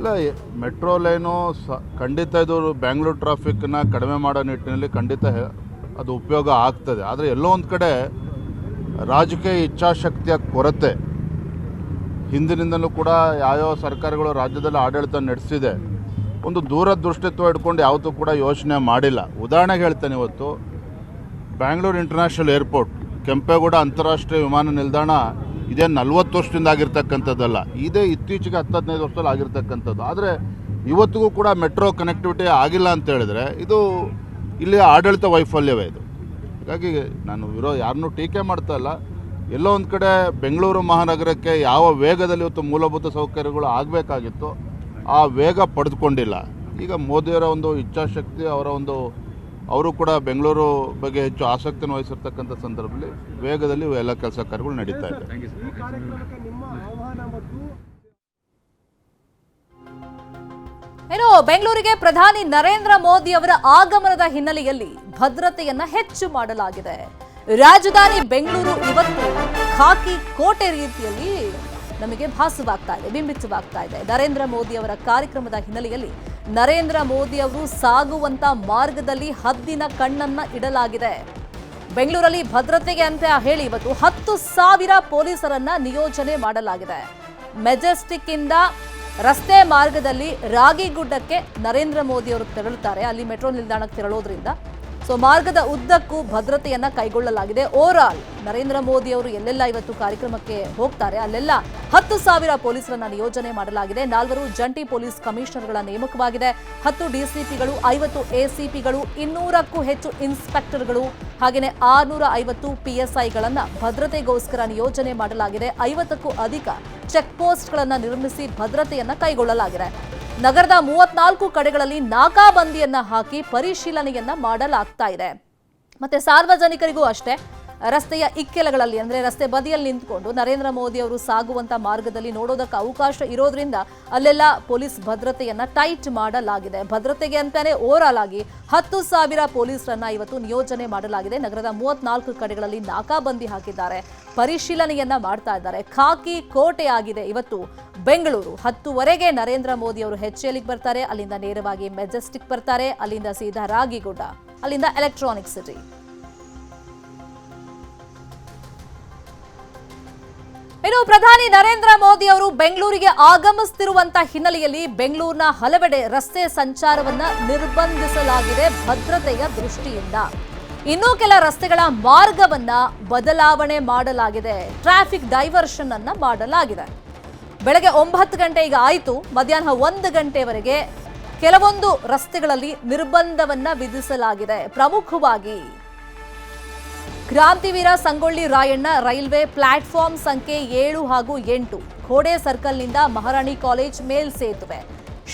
ಇಲ್ಲ metro line ಸ, ಖಂಡಿತ ಇದು ಬ್ಯಾಂಗ್ಳೂರು ಟ್ರಾಫಿಕ್ನ ಕಡಿಮೆ ಮಾಡೋ ನಿಟ್ಟಿನಲ್ಲಿ ಖಂಡಿತ ಅದು ಉಪಯೋಗ ಆಗ್ತದೆ. ಆದರೆ ಎಲ್ಲೋ ಒಂದು ಕಡೆ ರಾಜಕೀಯ ಇಚ್ಛಾಶಕ್ತಿಯ ಕೊರತೆ. ಹಿಂದಿನಿಂದಲೂ ಕೂಡ ಯಾವ್ಯಾವ ಸರ್ಕಾರಗಳು ರಾಜ್ಯದಲ್ಲಿ ಆಡಳಿತ ನಡೆಸಿದೆ, ಒಂದು ದೂರದೃಷ್ಟಿತ್ವ ಇಟ್ಕೊಂಡು ಯಾವತ್ತೂ ಕೂಡ ಯೋಚನೆ ಮಾಡಿಲ್ಲ. ಉದಾಹರಣೆಗೆ ಹೇಳ್ತೇನೆ ಇವತ್ತು ಬ್ಯಾಂಗ್ಳೂರು ಇಂಟರ್ನ್ಯಾಷನಲ್ ಏರ್ಪೋರ್ಟ್ ಕೆಂಪೇಗೌಡ ಅಂತಾರಾಷ್ಟ್ರೀಯ ವಿಮಾನ ನಿಲ್ದಾಣ ಇದೇ ನಲ್ವತ್ತು ವರ್ಷದಿಂದ ಆಗಿರ್ತಕ್ಕಂಥದ್ದಲ್ಲ, ಇದೇ ಇತ್ತೀಚೆಗೆ ಹತ್ತು ಹದಿನೈದು ವರ್ಷದಲ್ಲಿ ಆಗಿರ್ತಕ್ಕಂಥದ್ದು. ಆದರೆ ಇವತ್ತಿಗೂ ಕೂಡ ಮೆಟ್ರೋ ಕನೆಕ್ಟಿವಿಟಿ ಆಗಿಲ್ಲ ಅಂತ ಹೇಳಿದ್ರೆ ಇದು ಇಲ್ಲಿ ಆಡಳಿತ ವೈಫಲ್ಯವೇ ಇದು. ಹಾಗಾಗಿ ನಾನು ಇರೋ ಯಾರನ್ನೂ ಟೀಕೆ ಮಾಡ್ತಾ ಇಲ್ಲ. ಎಲ್ಲೋ ಒಂದು ಕಡೆ ಬೆಂಗಳೂರು ಮಹಾನಗರಕ್ಕೆ ಯಾವ ವೇಗದಲ್ಲಿ ಇವತ್ತು ಮೂಲಭೂತ ಸೌಕರ್ಯಗಳು ಆಗಬೇಕಾಗಿತ್ತು ಆ ವೇಗ ಪಡೆದುಕೊಂಡಿಲ್ಲ. ಈಗ ಮೋದಿಯವರ ಒಂದು ಇಚ್ಛಾಶಕ್ತಿ, ಅವರ ಒಂದು ಅವರು ಕೂಡ ಬೆಂಗಳೂರು ಬಗ್ಗೆ ಹೆಚ್ಚು ಆಸಕ್ತಿಯನ್ನು ವಹಿಸಿರ್ತಕ್ಕಂಥ ಸಂದರ್ಭದಲ್ಲಿ ವೇಗದಲ್ಲಿ ಎಲ್ಲ ಕೆಲಸ ಕಾರ್ಯಗಳು ನಡೀತಾ ಇದೆ. ಥ್ಯಾಂಕ್ ಈ ಕಾರ್ಯಕ್ರಮಕ್ಕೆ ನಿಮ್ಮ ಆಹ್ವಾನ ಮತ್ತು ಏನು ಬೆಂಗಳೂರಿಗೆ ಪ್ರಧಾನಿ ನರೇಂದ್ರ ಮೋದಿ ಅವರ ಆಗಮನದ ಹಿನ್ನೆಲೆಯಲ್ಲಿ ಭದ್ರತೆಯನ್ನ ಹೆಚ್ಚು ಮಾಡಲಾಗಿದೆ. ರಾಜಧಾನಿ ಬೆಂಗಳೂರು ಇವತ್ತು ಖಾಕಿ ಕೋಟೆ ರೀತಿಯಲ್ಲಿ ನಮಗೆ ಭಾಸವಾಗ್ತಾ ಇದೆ ಬಿಂಬಿತವಾಗ್ತಾ ಇದೆ. ನರೇಂದ್ರ ಮೋದಿ ಅವರ ಕಾರ್ಯಕ್ರಮದ ಹಿನ್ನೆಲೆಯಲ್ಲಿ ನರೇಂದ್ರ ಮೋದಿ ಅವರು ಸಾಗುವಂತ ಮಾರ್ಗದಲ್ಲಿ ಹದ್ದಿನ ಕಣ್ಣನ್ನ ಇಡಲಾಗಿದೆ. ಬೆಂಗಳೂರಲ್ಲಿ ಭದ್ರತೆಗೆ ಅಂತ ಹೇಳಿ ಇವತ್ತು ಹತ್ತು ಸಾವಿರ ಪೊಲೀಸರನ್ನ ನಿಯೋಜನೆ ಮಾಡಲಾಗಿದೆ. ಮೆಜೆಸ್ಟಿಕ್ ಇಂದ ರಸ್ತೆ ಮಾರ್ಗದಲ್ಲಿ ರಾಗಿಗುಡ್ಡಕ್ಕೆ ನರೇಂದ್ರ ಮೋದಿ ಅವರು ತೆರಳುತ್ತಾರೆ. ಅಲ್ಲಿ ಮೆಟ್ರೋ ನಿಲ್ದಾಣಕ್ಕೆ ತೆರಳೋದ್ರಿಂದ ಸೊ ಮಾರ್ಗದ ಉದ್ದಕ್ಕೂ ಭದ್ರತೆಯನ್ನ ಕೈಗೊಳ್ಳಲಾಗಿದೆ. ಓವರ್ ಆಲ್ ನರೇಂದ್ರ ಮೋದಿ ಅವರು ಎಲ್ಲೆಲ್ಲ ಇವತ್ತು ಕಾರ್ಯಕ್ರಮಕ್ಕೆ ಹೋಗ್ತಾರೆ, ಅಲ್ಲೆಲ್ಲ ಹತ್ತು ಸಾವಿರ ಪೊಲೀಸರನ್ನ ನಿಯೋಜನೆ ಮಾಡಲಾಗಿದೆ. ನಾಲ್ವರು ಜಂಟಿ ಪೊಲೀಸ್ ಕಮಿಷನರ್ಗಳ ನೇಮಕವಾಗಿದೆ. ಹತ್ತು ಡಿಸಿಪಿಗಳು, ಐವತ್ತು ಎಸಿಪಿಗಳು, ಇನ್ನೂರಕ್ಕೂ ಹೆಚ್ಚು ಇನ್ಸ್ಪೆಕ್ಟರ್ಗಳು ಹಾಗೆಯೇ ಆರುನೂರ ಐವತ್ತು ಪಿಎಸ್ಐಗಳನ್ನ ಭದ್ರತೆಗೋಸ್ಕರ ನಿಯೋಜನೆ ಮಾಡಲಾಗಿದೆ. ಐವತ್ತಕ್ಕೂ ಅಧಿಕ ಚೆಕ್ ಪೋಸ್ಟ್ಗಳನ್ನು ನಿರ್ಮಿಸಿ ಭದ್ರತೆಯನ್ನ ಕೈಗೊಳ್ಳಲಾಗಿದೆ. ನಗರದ ಮೂವತ್ನಾಲ್ಕು ಕಡೆಗಳಲ್ಲಿ ನಾಕಾಬಂದಿಯನ್ನ ಹಾಕಿ ಪರಿಶೀಲನೆಯನ್ನ ಮಾಡಲಾಗ್ತಾ ಇದೆ. ಮತ್ತೆ ಸಾರ್ವಜನಿಕರಿಗೂ ಅಷ್ಟೇ ರಸ್ತೆಯ ಇಕ್ಕೆಲಗಳಲ್ಲಿ, ಅಂದ್ರೆ ರಸ್ತೆ ಬದಿಯಲ್ಲಿ ನಿಂತ್ಕೊಂಡು ನರೇಂದ್ರ ಮೋದಿ ಅವರು ಸಾಗುವಂತ ಮಾರ್ಗದಲ್ಲಿ ನೋಡೋದಕ್ಕೆ ಅವಕಾಶ ಇರೋದ್ರಿಂದ ಅಲ್ಲೆಲ್ಲ ಪೊಲೀಸ್ ಭದ್ರತೆಯನ್ನು ಟೈಟ್ ಮಾಡಲಾಗಿದೆ. ಭದ್ರತೆಗೆ ಅಂತಾನೆ ಓವರಾಲ್ ಆಗಿ ಹತ್ತು ಸಾವಿರ ಪೊಲೀಸರನ್ನ ಇವತ್ತು ನಿಯೋಜನೆ ಮಾಡಲಾಗಿದೆ. ನಗರದ ಮೂವತ್ನಾಲ್ಕು ಕಡೆಗಳಲ್ಲಿ ನಾಕಾಬಂದಿ ಹಾಕಿದ್ದಾರೆ. ಪರಿಶೀಲನೆಯನ್ನ ಮಾಡ್ತಾ ಇದ್ದಾರೆ. ಖಾಕಿ ಕೋಟೆ ಆಗಿದೆ ಇವತ್ತು ಬೆಂಗಳೂರು. ಹತ್ತುವರೆಗೆ ನರೇಂದ್ರ ಮೋದಿ ಅವರು ಹೆಚ್ಎಲಿಗೆ ಬರ್ತಾರೆ. ಅಲ್ಲಿಂದ ನೇರವಾಗಿ ಮೆಜೆಸ್ಟಿಕ್ ಬರ್ತಾರೆ. ಅಲ್ಲಿಂದ ಸೀದಾ ರಾಗಿಗುಡ್ಡ. ಅಲ್ಲಿಂದ ಎಲೆಕ್ಟ್ರಾನಿಕ್ ಸಿಟಿ ಇನ್ನು ಪ್ರಧಾನಿ ನರೇಂದ್ರ ಮೋದಿ ಅವರು ಬೆಂಗಳೂರಿಗೆ ಆಗಮಿಸುತ್ತಿರುವಂತ ಹಿನ್ನೆಲೆಯಲ್ಲಿ ಬೆಂಗಳೂರಿನ ಹಲವೆಡೆ ರಸ್ತೆ ಸಂಚಾರವನ್ನ ನಿರ್ಬಂಧಿಸಲಾಗಿದೆ ಭದ್ರತೆಯ ದೃಷ್ಟಿಯಿಂದ. ಇನ್ನೂ ಕೆಲ ರಸ್ತೆಗಳ ಮಾರ್ಗವನ್ನ ಬದಲಾವಣೆ ಮಾಡಲಾಗಿದೆ. ಟ್ರಾಫಿಕ್ ಡೈವರ್ಷನ್ ಅನ್ನ ಮಾಡಲಾಗಿದೆ. ಬೆಳಗ್ಗೆ ಒಂಬತ್ತು ಗಂಟೆ ಈಗ ಆಯಿತು. ಮಧ್ಯಾಹ್ನ ಒಂದು ಗಂಟೆವರೆಗೆ ಕೆಲವೊಂದು ರಸ್ತೆಗಳಲ್ಲಿ ನಿರ್ಬಂಧವನ್ನ ವಿಧಿಸಲಾಗಿದೆ. ಪ್ರಮುಖವಾಗಿ ಕ್ರಾಂತಿವೀರ ಸಂಗೊಳ್ಳಿ ರಾಯಣ್ಣ ರೈಲ್ವೆ ಪ್ಲಾಟ್ಫಾರ್ಮ್ ಸಂಖ್ಯೆ ಏಳು ಹಾಗೂ ಎಂಟು, ಖೋಡೆ ಸರ್ಕಲ್ನಿಂದ ಮಹಾರಾಣಿ ಕಾಲೇಜ್ ಮೇಲ್ಸೇತುವೆ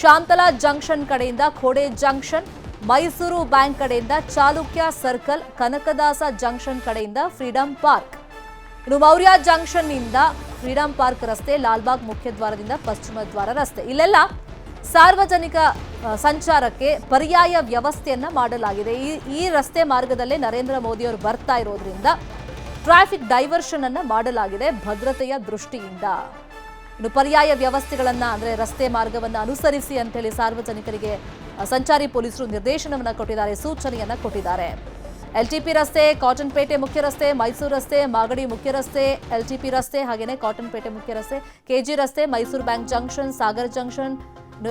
ಶಾಂತಲಾ ಜಂಕ್ಷನ್ ಕಡೆಯಿಂದ ಖೋಡೆ ಜಂಕ್ಷನ್, ಮೈಸೂರು ಬ್ಯಾಂಕ್ ಕಡೆಯಿಂದ ಚಾಲುಕ್ಯ ಸರ್ಕಲ್, ಕನಕದಾಸ ಜಂಕ್ಷನ್ ಕಡೆಯಿಂದ ಫ್ರೀಡಂ ಪಾರ್ಕ್. ಇನ್ನು ಮೌರ್ಯ ಜಂಕ್ಷನ್ನಿಂದ ಫ್ರೀಡಂ ಪಾರ್ಕ್ ರಸ್ತೆ, ಲಾಲ್ಬಾಗ್ ಮುಖ್ಯದ್ವಾರದಿಂದ ಪಶ್ಚಿಮ ದ್ವಾರ ರಸ್ತೆ. ಇಲ್ಲೆಲ್ಲ ಸಾರ್ವಜನಿಕ ಸಂಚಾರಕ್ಕೆ ಪರ್ಯಾಯ ವ್ಯವಸ್ಥೆಯನ್ನು ಮಾಡಲಾಗಿದೆ. ಈ ಈ ರಸ್ತೆ ಮಾರ್ಗದಲ್ಲೇ ನರೇಂದ್ರ ಮೋದಿ ಅವರು ಬರ್ತಾ ಇರೋದ್ರಿಂದ ಟ್ರಾಫಿಕ್ ಡೈವರ್ಷನ್ ಅನ್ನು ಮಾಡಲಾಗಿದೆ ಭದ್ರತೆಯ ದೃಷ್ಟಿಯಿಂದ. ಇನ್ನು ಪರ್ಯಾಯ ವ್ಯವಸ್ಥೆಗಳನ್ನು ಅಂದ್ರೆ ರಸ್ತೆ ಮಾರ್ಗವನ್ನು ಅನುಸರಿಸಿ ಅಂತೇಳಿ ಸಾರ್ವಜನಿಕರಿಗೆ ಸಂಚಾರಿ ಪೊಲೀಸರು ನಿರ್ದೇಶನವನ್ನು ಕೊಟ್ಟಿದ್ದಾರೆ, ಸೂಚನೆಯನ್ನ ಕೊಟ್ಟಿದ್ದಾರೆ. ಎಲ್ಟಿಪಿ ರಸ್ತೆ, ಕಾಟನ್ಪೇಟೆ ಮುಖ್ಯ ರಸ್ತೆ, ಮೈಸೂರು ರಸ್ತೆ, ಮಾಗಡಿ ಮುಖ್ಯ ರಸ್ತೆ, ಎಲ್ಟಿಪಿ ರಸ್ತೆ ಹಾಗೆಯೇ ಕಾಟನ್ಪೇಟೆ ಮುಖ್ಯ ರಸ್ತೆ, ಕೆಜಿ ರಸ್ತೆ, Mysuru bank junction, Sagar junction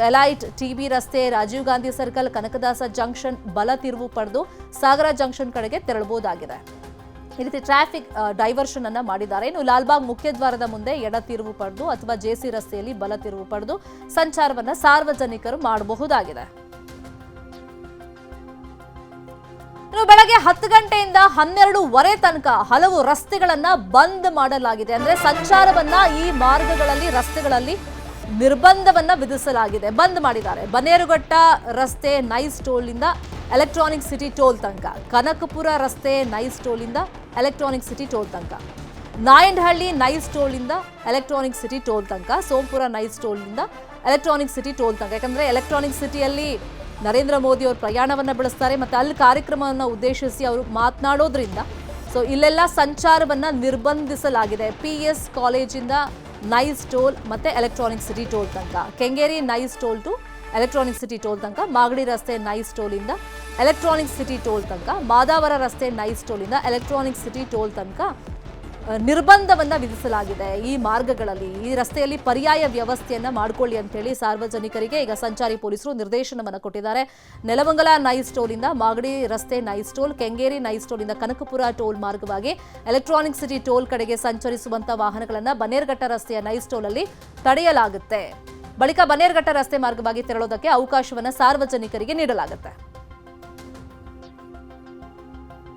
elite TB ರಸ್ತೆ ರಾಜೀವ್ ಗಾಂಧಿ ಸರ್ಕಲ್ ಕನಕದಾಸ ಜಂಕ್ಷನ್ ಬಲ ತಿರುವು ಪಡೆದು ಸಾಗರ ಜಂಕ್ಷನ್ ಕಡೆಗೆ ತೆರಳಬಹುದಾಗಿದೆ. ಈ ರೀತಿ ಟ್ರಾಫಿಕ್ ಡೈವರ್ಷನ್ ಅನ್ನ ಮಾಡಿದ್ದಾರೆ. ಇನ್ನು ಲಾಲ್ಬಾಗ್ ಮುಖ್ಯ ದ್ವಾರದ ಮುಂದೆ ಎಡ ತಿರುವು ಪಡೆದು ಅಥವಾ ಜೆಸಿ ರಸ್ತೆಯಲ್ಲಿ ಬಲ ತಿರುವು ಪಡೆದು ಸಂಚಾರವನ್ನ ಸಾರ್ವಜನಿಕರು ಮಾಡಬಹುದಾಗಿದೆ. ಇನ್ನು ಬೆಳಗ್ಗೆ ಹತ್ತು ಗಂಟೆಯಿಂದ ಹನ್ನೆರಡೂವರೆ ತನಕ ಹಲವು ರಸ್ತೆಗಳನ್ನ ಬಂದ್ ಮಾಡಲಾಗಿದೆ. ಅಂದ್ರೆ ಸಂಚಾರವನ್ನ ಈ ಮಾರ್ಗಗಳಲ್ಲಿ, ರಸ್ತೆಗಳಲ್ಲಿ ನಿರ್ಬಂಧವನ್ನ ವಿಧಿಸಲಾಗಿದೆ. ಬಂದ್ ಮಾಡಿದ್ದಾರೆ. ಬನೇರುಘಟ್ಟ ರಸ್ತೆ ನೈಸ್ ಟೋಲ್ನಿಂದ ಎಲೆಕ್ಟ್ರಾನಿಕ್ ಸಿಟಿ ಟೋಲ್ ತನಕ ಕನಕಪುರ ರಸ್ತೆ ನೈಸ್ ಟೋಲಿಂದ ಎಲೆಕ್ಟ್ರಾನಿಕ್ ಸಿಟಿ ಟೋಲ್ ತನಕ ನಾಯಂಡಹಳ್ಳಿ ನೈಸ್ ಟೋಲ್ನಿಂದ ಎಲೆಕ್ಟ್ರಾನಿಕ್ ಸಿಟಿ ಟೋಲ್ ತನಕ ಸೋಂಪುರ ನೈಸ್ ಟೋಲ್ನಿಂದ ಎಲೆಕ್ಟ್ರಾನಿಕ್ ಸಿಟಿ ಟೋಲ್ ತನಕ ಯಾಕಂದ್ರೆ ಎಲೆಕ್ಟ್ರಾನಿಕ್ ಸಿಟಿಯಲ್ಲಿ ನರೇಂದ್ರ ಮೋದಿ ಅವರು ಪ್ರಯಾಣವನ್ನ ಬೆಳೆಸ್ತಾರೆ ಮತ್ತೆ ಅಲ್ಲಿ ಕಾರ್ಯಕ್ರಮವನ್ನು ಉದ್ದೇಶಿಸಿ ಅವರು ಮಾತನಾಡೋದ್ರಿಂದ. ಸೊ, ಇಲ್ಲೆಲ್ಲ ಸಂಚಾರವನ್ನ ನಿರ್ಬಂಧಿಸಲಾಗಿದೆ. ಪಿ ಎಸ್ ಕಾಲೇಜಿಂದ ನೈಸ್ ಟೋಲ್ ಮತ್ತೆ ಎಲೆಕ್ಟ್ರಾನಿಕ್ ಸಿಟಿ ಟೋಲ್ ತನಕ. Kengeri nice toll to electronic city toll ತನಕ, ಮಾಗಡಿ ರಸ್ತೆ ನೈಸ್ ಟೋಲಿಂದ ಎಲೆಕ್ಟ್ರಾನಿಕ್ ಸಿಟಿ ಟೋಲ್ ತನಕ, ಮಾದಾವರ ರಸ್ತೆ ನೈಸ್ ಟೋಲಿಂದ ಎಲೆಕ್ಟ್ರಾನಿಕ್ ಸಿಟಿ ಟೋಲ್ ತನಕ ನಿರ್ಬಂಧವನ್ನ ವಿಧಿಸಲಾಗಿದೆ ಈ ಮಾರ್ಗಗಳಲ್ಲಿ. ಈ ರಸ್ತೆಯಲ್ಲಿ ಪರ್ಯಾಯ ವ್ಯವಸ್ಥೆಯನ್ನು ಮಾಡಿಕೊಳ್ಳಿ ಅಂತ ಹೇಳಿ ಸಾರ್ವಜನಿಕರಿಗೆ ಈಗ ಸಂಚಾರಿ ಪೊಲೀಸರು ನಿರ್ದೇಶನವನ್ನು ಕೊಟ್ಟಿದ್ದಾರೆ. ನೆಲಮಂಗಲ ನೈಸ್ ಟೋಲಿಂದ ಮಾಗಡಿ ರಸ್ತೆ ನೈಸ್ ಟೋಲ್, ಕೆಂಗೇರಿ ನೈಸ್ ಟೋಲಿಂದ ಕನಕಪುರ ಟೋಲ್ ಮಾರ್ಗವಾಗಿ ಎಲೆಕ್ಟ್ರಾನಿಕ್ ಸಿಟಿ ಟೋಲ್ ಕಡೆಗೆ ಸಂಚರಿಸುವಂತ ವಾಹನಗಳನ್ನು ಬನೇರ್ಘಟ್ಟ ರಸ್ತೆಯ ನೈಸ್ ಟೋಲಲ್ಲಿ ತಡೆಯಲಾಗುತ್ತೆ. ಬಳಿಕ ಬನೇರ್ಘಟ್ಟ ರಸ್ತೆ ಮಾರ್ಗವಾಗಿ ತೆರಳೋದಕ್ಕೆ ಅವಕಾಶವನ್ನು ಸಾರ್ವಜನಿಕರಿಗೆ ನೀಡಲಾಗುತ್ತೆ.